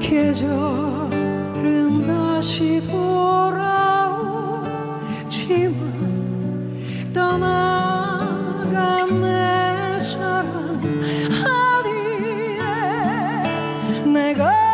계절은 다시 돌아오지만 떠나간 내 사랑 아니에 내가